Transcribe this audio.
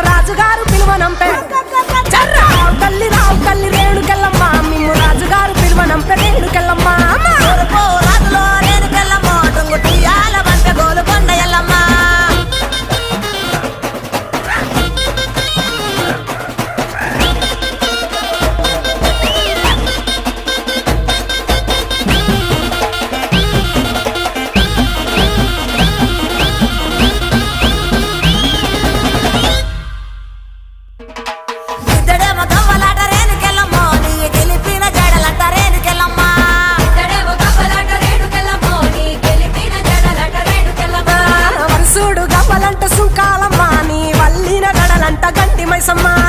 రాజుగారు పిలువనంపే. ah my